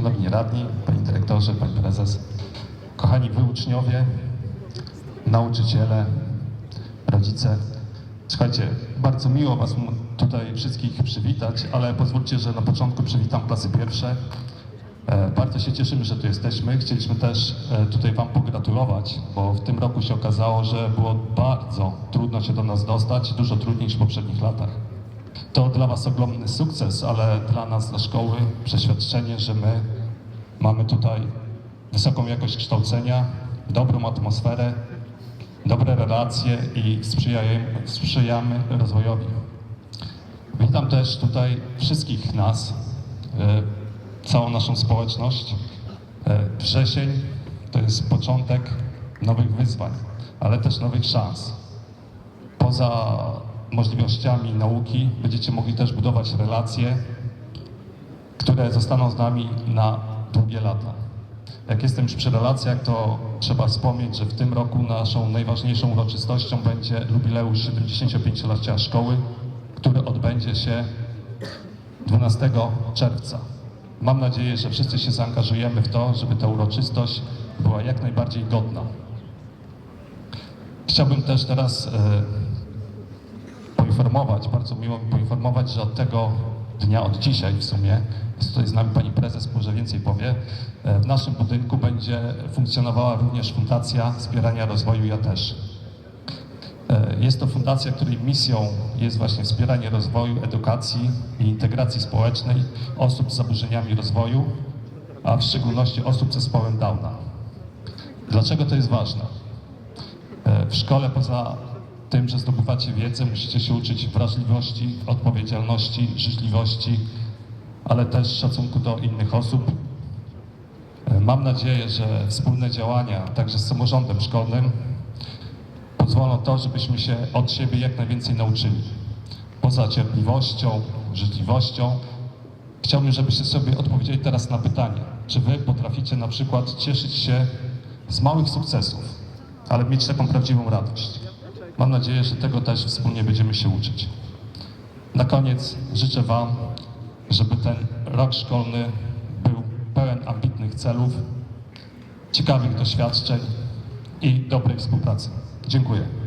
Szanowni Radni, Panie Dyrektorze, Pani Prezes, kochani Wy uczniowie, nauczyciele, rodzice. Słuchajcie, bardzo miło Was tutaj wszystkich przywitać, ale pozwólcie, że na początku przywitam klasy pierwsze. E, Bardzo się cieszymy, że tu jesteśmy. Chcieliśmy też e, tutaj Wam pogratulować, bo w tym roku się okazało, że było bardzo trudno się do nas dostać, dużo trudniej niż w poprzednich latach. To dla Was ogromny sukces, ale dla nas, dla szkoły, przeświadczenie, że my mamy tutaj wysoką jakość kształcenia, dobrą atmosferę, dobre relacje i sprzyjamy, sprzyjamy rozwojowi. Witam też tutaj wszystkich nas, e, całą naszą społeczność. E, Wrzesień to jest początek nowych wyzwań, ale też nowych szans. Poza możliwościami nauki będziecie mogli też budować relacje, które zostaną z nami na długie lata. Jak jestem już przy relacjach, to trzeba wspomnieć, że w tym roku naszą najważniejszą uroczystością będzie jubileusz 75-lecia szkoły, który odbędzie się 12 czerwca. Mam nadzieję, że wszyscy się zaangażujemy w to, żeby ta uroczystość była jak najbardziej godna. Chciałbym też teraz e, poinformować, bardzo miło mi poinformować, że od tego dnia, od dzisiaj w sumie, jest tutaj z nami pani prezes, może więcej powie, e, w naszym budynku będzie funkcjonowała również Fundacja Wspierania Rozwoju Ja też. E, Jest to fundacja, której misją jest właśnie wspieranie rozwoju, edukacji i integracji społecznej osób z zaburzeniami rozwoju, a w szczególności osób z zespołem Downa. Dlaczego to jest ważne? E, W szkole poza tym, że zdobywacie wiedzę, musicie się uczyć wrażliwości, odpowiedzialności, życzliwości, ale też szacunku do innych osób. E, Mam nadzieję, że wspólne działania, także z samorządem szkolnym, pozwolą to, żebyśmy się od siebie jak najwięcej nauczyli. Poza cierpliwością, życzliwością, chciałbym, żebyście sobie odpowiedzieli teraz na pytanie, czy wy potraficie na przykład cieszyć się z małych sukcesów, ale mieć taką prawdziwą radość. Mam nadzieję, że tego też wspólnie będziemy się uczyć. Na koniec życzę Wam, żeby ten rok szkolny był pełen ambitnych celów, ciekawych doświadczeń i dobrej współpracy. Dziękuję.